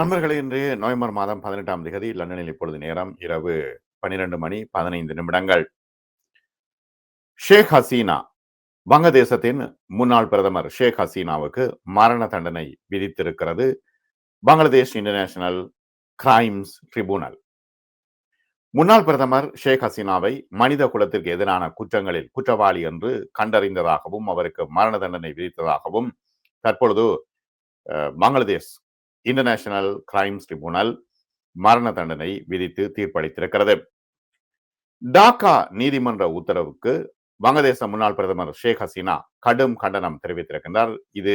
நண்பர்களே இன்று நவம்பர் மாதம் பதினெட்டாம் தேதி லண்டனில் இப்பொழுது நேரம் இரவு பன்னிரண்டு மணி பதினைந்து நிமிடங்கள். ஷேக் ஹசீனா வங்கதேசத்தின் முன்னாள் பிரதமர் ஷேக் ஹசீனாவுக்கு மரண தண்டனை விதித்திருக்கிறது. Bangladesh international crimes tribunal. முன்னாள் பிரதமர் ஷேக் ஹசீனாவை மனித குலத்திற்கு எதிரான குற்றங்களில் குற்றவாளி என்று கண்டறிந்ததாகவும் அவருக்கு மரண தண்டனை விதித்ததாகவும் தற்பொழுது பங்களாதேஷ் இன்டர்நேஷனல் கிரைம்ஸ் ட்ரிபுனல் மரண தண்டனை விதித்து தீர்ப்பளித்திருக்கிறது. டாக்கா நீதிமன்ற உத்தரவுக்கு வங்கதேச முன்னாள் பிரதமர் ஷேக் ஹசீனா கடும் கண்டனம் தெரிவித்திருக்கின்றார். இது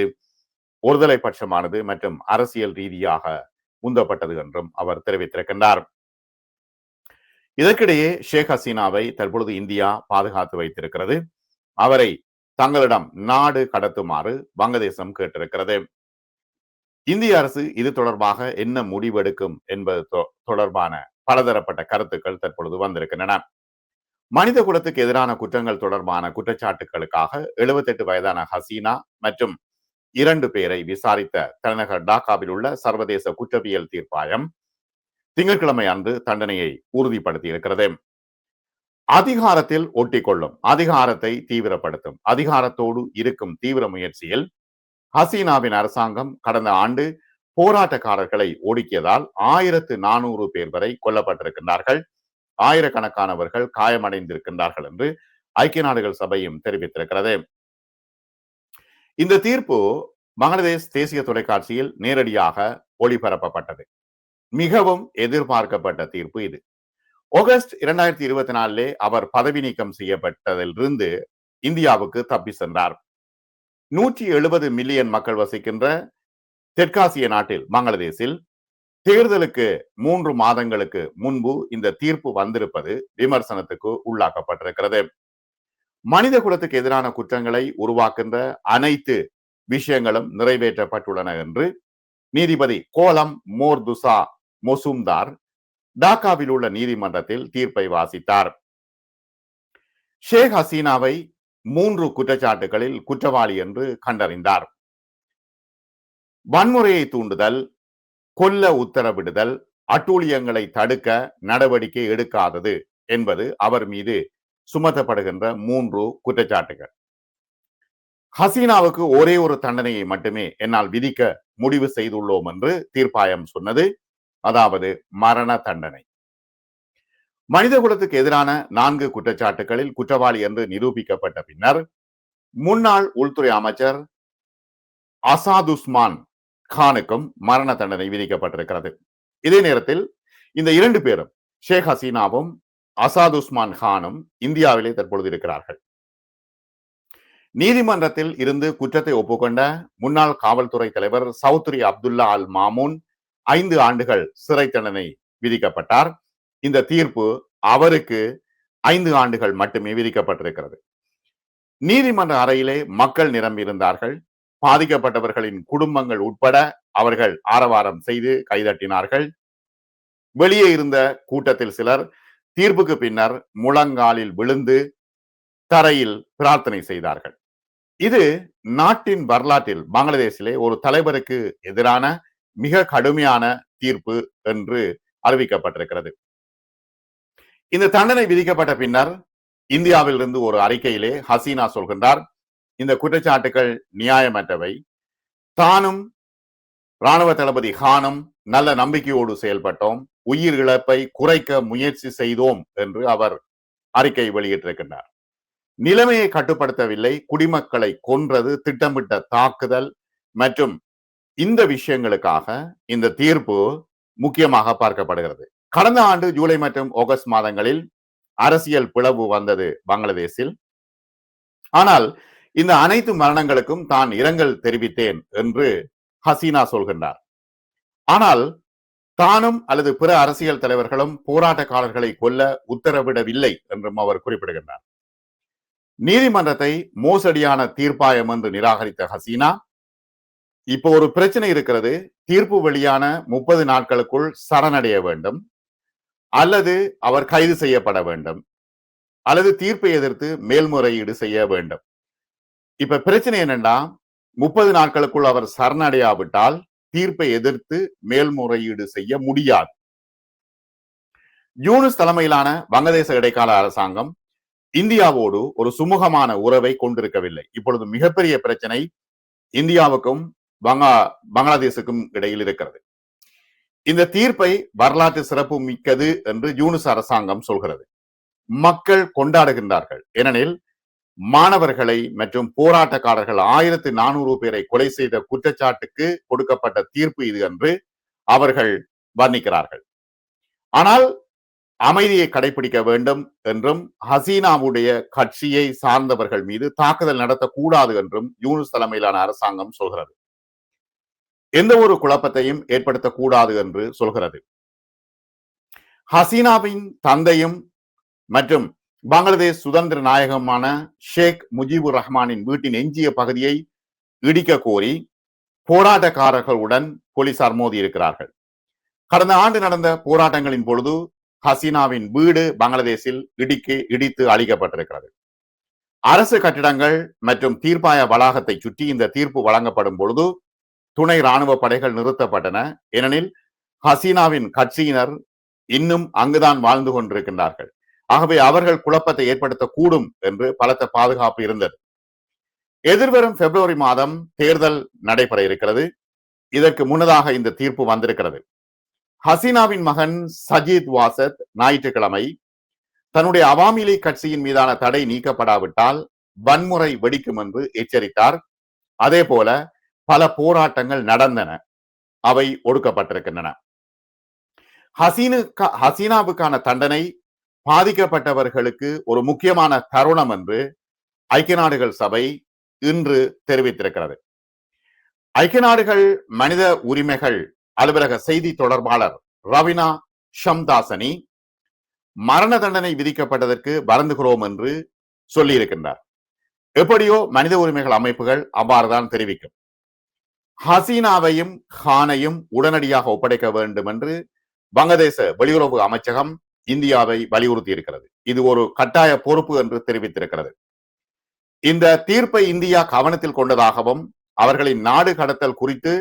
ஒருதலை பட்சமானது மற்றும் அரசியல் ரீதியாக உந்தப்பட்டது என்றும் அவர் தெரிவித்திருக்கின்றார். இதற்கிடையே ஷேக் ஹசீனாவை தற்பொழுது இந்தியா பாதுகாத்து வைத்திருக்கிறது. அவரை தங்களிடம் நாடு கடத்துமாறு வங்கதேசம் கேட்டிருக்கிறது. இந்திய அரசு இது தொடர்பாக என்ன முடிவெடுக்கும் என்பது தொ- தொடர்பான பலதரப்பட்ட கருத்துக்கள் தற்பொழுது வந்திருக்கின்றன. மனித குலத்துக்கு எதிரான குற்றங்கள் தொடர்பான குற்றச்சாட்டுகளுக்காக 78 வயதான ஹசீனா மற்றும் இரண்டு பேரை விசாரித்த தலைநகர் டாக்காவில் உள்ள சர்வதேச குற்றவியல் தீர்ப்பாயம் திங்கட்கிழமை அன்று தண்டனையை உறுதிப்படுத்தி இருக்கிறது அதிகாரத்தில் ஒட்டிக்கொள்ளும் அதிகாரத்தை தீவிரப்படுத்தும் அதிகாரத்தோடு இருக்கும் தீவிர முயற்சியில் ஹசீனாவின் அரசாங்கம் கடந்த ஆண்டு போராட்டக்காரர்களை ஒடுக்கியதால் ஆயிரத்து நானூறு பேர் வரை கொல்லப்பட்டிருக்கின்றார்கள். ஆயிரக்கணக்கானவர்கள் காயமடைந்திருக்கின்றார்கள் என்று ஐக்கிய நாடுகள் சபையும் தெரிவித்திருக்கிறது. இந்த தீர்ப்பு பங்களாதேஷ் தேசிய தொலைக்காட்சியில் நேரடியாக ஒளிபரப்பப்பட்டது. மிகவும் எதிர்பார்க்கப்பட்ட தீர்ப்பு இது. ஆகஸ்ட் இரண்டாயிரத்தி இருபத்தி நாலிலே அவர் பதவி நீக்கம் செய்யப்பட்டதிலிருந்து இந்தியாவுக்கு தப்பி சென்றார். நூற்றி எழுபது மில்லியன் மக்கள் வசிக்கின்ற தெற்காசிய நாட்டில் பங்களாதேஷில் தேர்தலுக்கு மூன்று மாதங்களுக்கு முன்பு இந்த தீர்ப்பு வந்திருப்பது விமர்சனத்துக்கு உள்ளாக்கப்பட்டிருக்கிறது. மனித குலத்துக்கு எதிரான குற்றங்களை உருவாக்குகின்ற அனைத்து விஷயங்களும் நிறைவேற்றப்பட்டுள்ளன என்று நீதிபதி கோலம் மோர்துசா மொசும்தார் டாக்காவில் உள்ள நீதிமன்றத்தில் தீர்ப்பை வாசித்தார். ஷேக் ஹசீனாவை மூன்று குற்றச்சாட்டுகளில் குற்றவாளி என்று கண்டறிந்தார். வன்முறையை தூண்டுதல் கொல்ல உத்தரவிடுதல் அட்டூழியங்களை தடுக்க நடவடிக்கை எடுக்காதது என்பது அவர் மீது சுமத்தப்படுகின்ற மூன்று குற்றச்சாட்டுகள். ஹசீனாவுக்கு ஒரே ஒரு தண்டனையை மட்டுமே என்னால் விதிக்க முடிவு செய்துள்ளோம் என்று தீர்ப்பாயம் சொன்னது. அதாவது மரண தண்டனை. மனித குலத்துக்கு எதிரான நான்கு குற்றச்சாட்டுகளில் குற்றவாளி என்று நிரூபிக்கப்பட்ட பின்னர் முன்னாள் உள்துறை அமைச்சர் அசாதுஸ்மான் கானுக்கும் மரண தண்டனை விதிக்கப்பட்டிருக்கிறது. இதே நேரத்தில் இந்த இரண்டு பேரும் ஷேக் ஹசீனாவும் அசாதுஸ்மான் கானும் இந்தியாவிலே தற்பொழுது இருக்கிறார்கள். நீதிமன்றத்தில் இருந்து குற்றத்தை ஒப்புக்கொண்ட முன்னாள் காவல்துறை தலைவர் சௌத்ரி அப்துல்லா அல் மாமூன் ஐந்து ஆண்டுகள் சிறை தண்டனை விதிக்கப்பட்டார். இந்த தீர்ப்பு அவருக்கு ஐந்து ஆண்டுகள் மட்டுமே விதிக்கப்பட்டிருக்கிறது. நீதிமன்ற அறையிலே மக்கள் நிரம்பியிருந்தார்கள் பாதிக்கப்பட்டவர்களின் குடும்பங்கள் உட்பட அவர்கள் ஆரவாரம் செய்து கைதட்டினார்கள். வெளியே இருந்த கூட்டத்தில் சிலர் தீர்ப்புக்கு பின்னர் முழங்காலில் விழுந்து தரையில் பிரார்த்தனை செய்தார்கள். இது நாட்டின் வரலாற்றில் பங்களாதேஷிலே ஒரு தலைவருக்கு எதிரான மிக கடுமையான தீர்ப்பு என்று அறிவிக்கப்பட்டிருக்கிறது. இந்த தண்டனை விதிக்கப்பட்ட பின்னர் இந்தியாவில் இருந்து ஒரு அறிக்கையிலே ஹசீனா சொல்கின்றார் இந்த குற்றச்சாட்டுகள் நியாயமற்றவை. தானும் ராணுவ தளபதி ஹானும் நல்ல நம்பிக்கையோடு செயல்பட்டோம் உயிர் இழப்பை குறைக்க முயற்சி செய்தோம் என்று அவர் அறிக்கை வெளியிட்டிருக்கின்றார். நிலைமையை கட்டுப்படுத்தவில்லை குடிமக்களை கொன்றது திட்டமிட்ட தாக்குதல் மற்றும் இந்த விஷயங்களுக்காக இந்த தீர்ப்பு முக்கியமாக பார்க்கப்படுகிறது. கடந்த ஆண்டு ஜூலை மற்றும் ஆகஸ்ட் மாதங்களில் அரசியல் பிளவு வந்தது பங்களாதேஷில். ஆனால் இந்த அனைத்து மரணங்களுக்கும் தான் இரங்கல் தெரிவித்தேன் என்று ஹசீனா சொல்கின்றார். ஆனால் தானும் அல்லது பிற அரசியல் தலைவர்களும் போராட்டக்காரர்களை கொல்ல உத்தரவிடவில்லை என்றும் அவர் குறிப்பிடுகின்றார். நீதிமன்றத்தை மோசடியான தீர்ப்பாயம் என்று நிராகரித்த ஹசீனா இப்போ ஒரு பிரச்சனை இருக்கிறது. தீர்ப்பு வெளியான முப்பது நாட்களுக்குள் சரணடைய வேண்டும். அல்லது அவர் கைது செய்யப்பட வேண்டும். அல்லது தீர்ப்பை எதிர்த்து மேல்முறையீடு செய்ய வேண்டும். இப்ப பிரச்சனை என்னன்னா முப்பது நாட்களுக்குள் அவர் சரணடையாவிட்டால் தீர்ப்பை எதிர்த்து மேல்முறையீடு செய்ய முடியாது. யூனிஸ் தலைமையிலான வங்கதேச இடைக்கால அரசாங்கம் இந்தியாவோடு ஒரு சுமூகமான உறவை கொண்டிருக்கவில்லை. இப்பொழுது மிகப்பெரிய பிரச்சனை இந்தியாவுக்கும் பங்கா பங்களாதேசுக்கும் இடையில் இருக்கிறது. இந்த தீர்ப்பை வரலாற்று சிறப்பு மிக்கது என்று யூனிஸ் அரசாங்கம் சொல்கிறது. மக்கள் கொண்டாடுகின்றார்கள். ஏனெனில் மாணவர்களை மற்றும் போராட்டக்காரர்கள் ஆயிரத்தி நானூறு பேரை கொலை செய்த குற்றச்சாட்டுக்கு கொடுக்கப்பட்ட தீர்ப்பு இது என்று அவர்கள் வர்ணிக்கிறார்கள். ஆனால் அமைதியை கடைபிடிக்க வேண்டும் என்றும் ஹசீனாவுடைய கட்சியை சார்ந்தவர்கள் மீது தாக்குதல் நடத்தக்கூடாது என்றும் யூனுஸ் தலைமையிலான அரசாங்கம் சொல்கிறது. எந்த ஒரு குழப்பத்தையும் ஏற்படுத்தக்கூடாது என்று சொல்கிறது. ஹசீனாவின் தந்தையும் மற்றும் பங்களாதேஷ் சுதந்திர நாயகமான ஷேக் முஜிபுர் ரஹ்மானின் வீட்டின் எஞ்சிய பகுதியை இடிக்க கோரி போராட்டக்காரர்களுடன் போலீசார் மோதி இருக்கிறார்கள் கடந்த ஆண்டு நடந்த போராட்டங்களின் பொழுது ஹசீனாவின் வீடு பங்களாதேஷில் இடிக்கு இடித்து அழிக்கப்பட்டிருக்கிறது. அரசு கட்டிடங்கள் மற்றும் தீர்ப்பாய வளாகத்தை சுற்றி இந்த தீர்ப்பு வழங்கப்படும் பொழுது துணை ராணுவ படைகள் நிறுத்தப்பட்டன. ஏனெனில் ஹசீனாவின் கட்சியினர் இன்னும் அங்குதான் வாழ்ந்து கொண்டிருக்கின்றார்கள். ஆகவே அவர்கள் குழப்பத்தை ஏற்படுத்தக்கூடும் என்று பலத்த பாதுகாப்பு இருந்தது. எதிர்வரும் பிப்ரவரி மாதம் தேர்தல் நடைபெற இருக்கிறது. இதற்கு முன்னதாக இந்த தீர்ப்பு வந்திருக்கிறது. ஹசீனாவின் மகன் சஜித் வாசத் ஞாயிற்றுக்கிழமை தன்னுடைய அவாமி லீக் கட்சியின் மீதான தடை நீக்கப்படாவிட்டால் வன்முறை வெடிக்கும் என்று எச்சரித்தார். அதே போல பல போராட்டங்கள் நடந்தன. அவை ஒடுக்கப்பட்டிருக்கின்றன. ஹசீனு ஹசீனாவுக்கான தண்டனை பாதிக்கப்பட்டவர்களுக்கு ஒரு முக்கியமான தருணம் என்று ஐக்கிய நாடுகள் சபை இன்று தெரிவித்திருக்கிறது. ஐக்கிய நாடுகள் மனித உரிமைகள் அலுவலக செய்தி தொடர்பாளர் ரவினா ஷம்தாசனி மரண தண்டனை விதிக்கப்பட்டதற்கு வருந்துகிறோம் என்று சொல்லியிருக்கின்றார். எப்படியோ மனித உரிமைகள் அமைப்புகள் அவ்வாறுதான் தெரிவிக்கும். ஹசீனாவையும் ஹானையும் உடனடியாக ஒப்படைக்க வேண்டும் என்று வங்கதேச வெளியுறவு அமைச்சகம் இந்தியாவை வலியுறுத்தி இருக்கிறது. இது ஒரு கட்டாய பொறுப்பு என்று தெரிவித்திருக்கிறது. இந்த தீர்ப்பை இந்தியா கவனத்தில் கொண்டதாகவும் அவர்களின் நாடு கடத்தல் குறித்து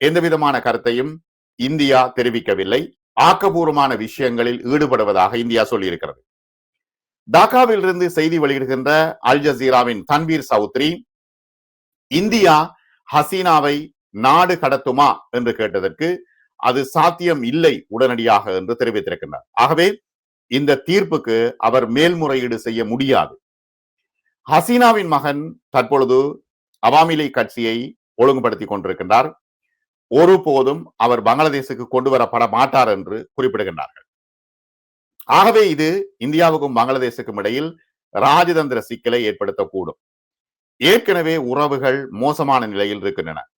எந்த விதமான கருத்தையும் இந்தியா தெரிவிக்கவில்லை. ஆக்கபூர்வமான விஷயங்களில் ஈடுபடுவதாக இந்தியா சொல்லியிருக்கிறது. டாக்காவில் இருந்து செய்தி வெளியிடுகின்ற அல் ஜசீராவின் தன்வீர் சௌத்ரி இந்தியா ஹசீனாவை நாடு கடத்துமா என்று கேட்டதற்கு அது சாத்தியம் இல்லை உடனடியாக என்று தெரிவித்திருக்கின்றார். ஆகவே இந்த தீர்ப்புக்கு அவர் மேல்முறையீடு செய்ய முடியாது. ஹசீனாவின் மகன் தற்பொழுது அவாமி லீக் கட்சியை ஒழுங்குபடுத்தி கொண்டிருக்கின்றார். ஒருபோதும் அவர் பங்களாதேசுக்கு கொண்டு வரப்பட மாட்டார் என்று குறிப்பிடுகின்றார்கள். ஆகவே இது இந்தியாவுக்கும் பங்களாதேசுக்கும் இடையில் ராஜதந்திர சிக்கலை ஏற்படுத்தக்கூடும். ஏற்கனவே உறவுகள் மோசமான நிலையில் இருக்கின்றன.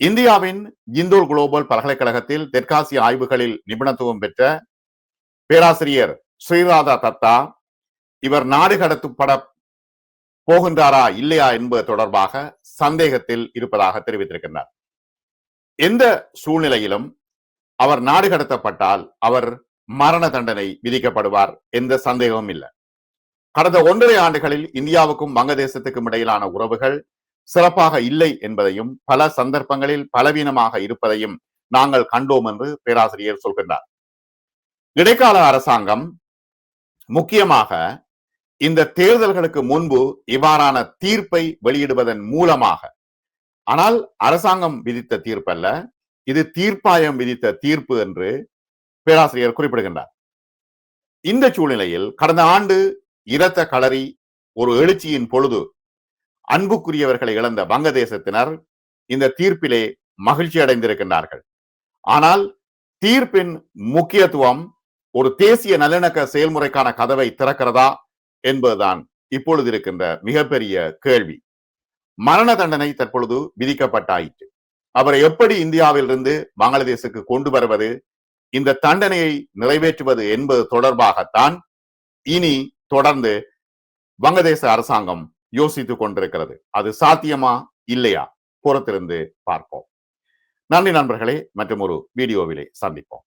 இந்தியாவின் இந்தூர் குளோபல் பல்கலைக்கழகத்தில் தெற்காசிய ஆய்வுகளில் நிபுணத்துவம் பெற்ற பேராசிரியர் ஸ்ரீராதா தத்தா இவர் நாடு கடத்தப்பட போகின்றாரா இல்லையா என்பது தொடர்பாக சந்தேகத்தில் இருப்பதாக தெரிவித்திருக்கின்றார். எந்த சூழ்நிலையிலும் அவர் நாடு கடத்தப்பட்டால் அவர் மரண தண்டனை விதிக்கப்படுவார் எந்த சந்தேகமும் இல்லை. கடந்த ஒன்றரை ஆண்டுகளில் இந்தியாவுக்கும் வங்கதேசத்துக்கும் இடையிலான உறவுகள் சிறப்பாக இல்லை என்பதையும் பல சந்தர்ப்பங்களில் பலவீனமாக இருப்பதையும் நாங்கள் கண்டோம் என்று பேராசிரியர் சொல்கின்றார். இடைக்கால அரசாங்கம் முக்கியமாக இந்த தேர்தல்களுக்கு முன்பு இவ்வாறான தீர்ப்பை வெளியிடுவதன் மூலமாக ஆனால் அரசாங்கம் விதித்த தீர்ப்பல்ல இது தீர்ப்பாயம் விதித்த தீர்ப்பு என்று பேராசிரியர் குறிப்பிடுகின்றார். இந்த சூழ்நிலையில் கடந்த ஆண்டு இரத்த களரி ஒரு எழுச்சியின் பொழுது அன்புக்குரியவர்களை இழந்த வங்கதேசத்தினர் இந்த தீர்ப்பிலே மகிழ்ச்சி அடைந்திருக்கின்றார்கள். ஆனால் தீர்ப்பின் முக்கியத்துவம் ஒரு தேசிய நல்லிணக்க செயல்முறைக்கான கதவை திறக்கிறதா என்பதுதான் இப்பொழுது இருக்கின்ற மிகப்பெரிய கேள்வி. மரண தண்டனை தற்பொழுது விதிக்கப்பட்டாயிற்று. அவரை எப்படி இந்தியாவிலிருந்து பங்களாதேசுக்கு கொண்டு வருவது இந்த தண்டனையை நிறைவேற்றுவது என்பது தொடர்பாகத்தான் இனி தொடர்ந்து வங்கதேச அரசாங்கம் யோசித்துக் கொண்டிருக்கிறது அது சாத்தியமா? இல்லையா? புறத்திலிருந்து பார்ப்போம். நன்றி நண்பர்களே. மற்றும் ஒரு வீடியோவிலே சந்திப்போம்.